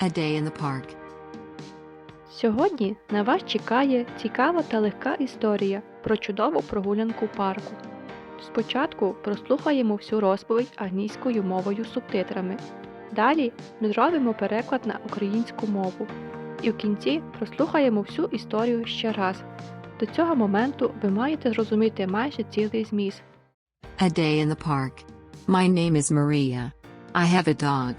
A day in the park. Сьогодні на вас чекає цікава та легка історія про чудову прогулянку парку. Спочатку прослухаємо всю розповідь англійською мовою з субтитрами. Далі ми зробимо переклад на українську мову. І в кінці прослухаємо всю історію ще раз. До цього моменту ви маєте зрозуміти майже цілий зміст. A day in the park. My name is Maria. I have a dog.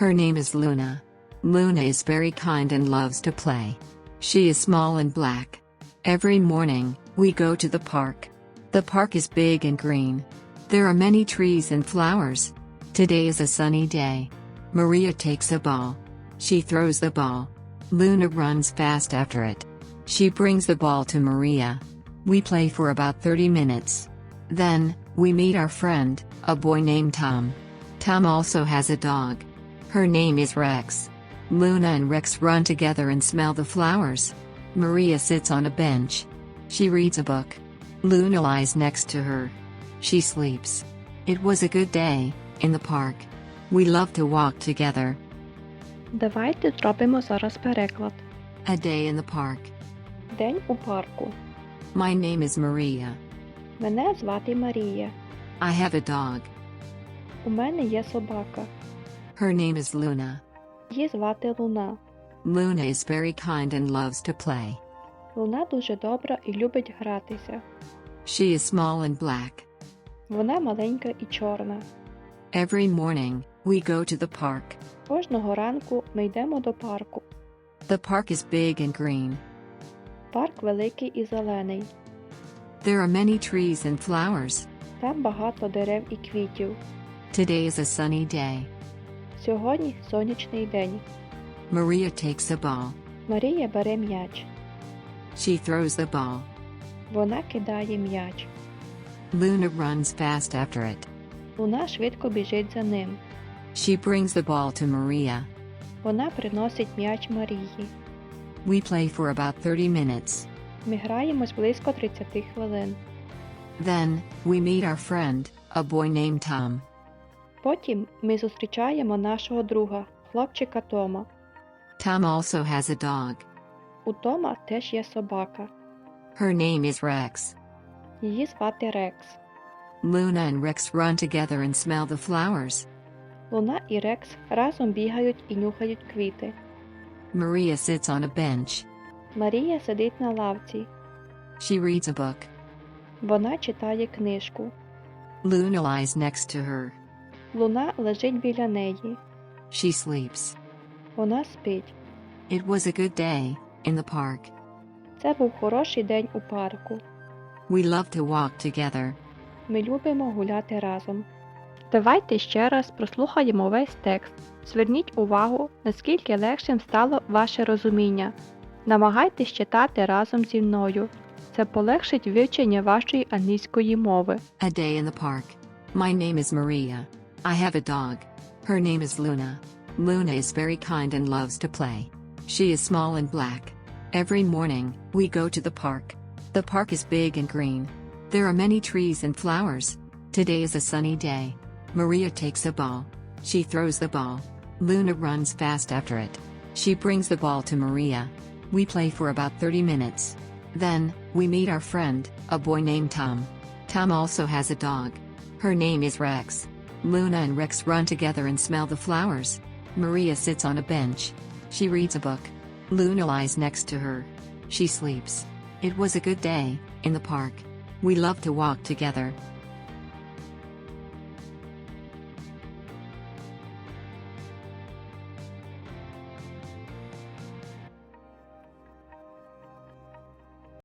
Her name is Luna. Luna is very kind and loves to play. She is small and black. Every morning, we go to the park. The park is big and green. There are many trees and flowers. Today is a sunny day. Maria takes a ball. She throws the ball. Luna runs fast after it. She brings the ball to Maria. We play for about 30 minutes. Then, we meet our friend, a boy named Tom. Tom also has a dog. Her name is Rex. Luna and Rex run together and smell the flowers. Maria sits on a bench. She reads a book. Luna lies next to her. She sleeps. It was a good day, in the park. We love to walk together. Давайте зробимо зараз переклад. A day in the park. День у парку. My name is Maria. Мене звати Марія. I have a dog. У мене є собака. Her name is Luna. Її звати Луна. Luna is very kind and loves to play. Луна дуже добра і любить гратися. She is small and black. Вона маленька і чорна. Every morning, we go to the park. Кожного ранку ми йдемо до парку. The park is big and green. Парк великий і зелений. There are many trees and flowers. Там багато дерев і квітів. Today is a sunny day. Сьогодні сонячний день. Maria takes a ball. Марія бере м'яч. She throws the ball. Вона кидає м'яч. Luna runs fast after it. Луна швидко біжить за ним. She brings the ball to Maria. Вона приносить м'яч Марії. We play for about 30 minutes. Ми граємось близько 30 хвилин. Then, we meet our friend, a boy named Tom. Потім ми зустрічаємо нашого друга, хлопчика Тома. Tom also has a dog. У Тома теж є собака. Her name is Rex. Її звати Рекс. Luna and Rex run together and smell the flowers. Луна і Рекс разом бігають і нюхають квіти. Maria sits on a bench. Марія сидить на лавці. She reads a book. Вона читає книжку. Luna lies next to her. Луна лежить біля неї. She sleeps. Вона спить. It was a good day, in the park. Це був хороший день у парку. We love to walk together. Ми любимо гуляти разом. Давайте ще раз прослухаємо весь текст. Зверніть увагу, наскільки легшим стало ваше розуміння. Намагайтесь читати разом зі мною. Це полегшить вивчення вашої англійської мови. A day in the park. My name is Maria. I have a dog. Her name is Luna. Luna is very kind and loves to play. She is small and black. Every morning, we go to the park. The park is big and green. There are many trees and flowers. Today is a sunny day. Maria takes a ball. She throws the ball. Luna runs fast after it. She brings the ball to Maria. We play for about 30 minutes. Then, we meet our friend, a boy named Tom. Tom also has a dog. Her name is Rex. Luna and Rex run together and smell the flowers. Maria sits on a bench. She reads a book. Luna lies next to her. She sleeps. It was a good day, in the park. We love to walk together.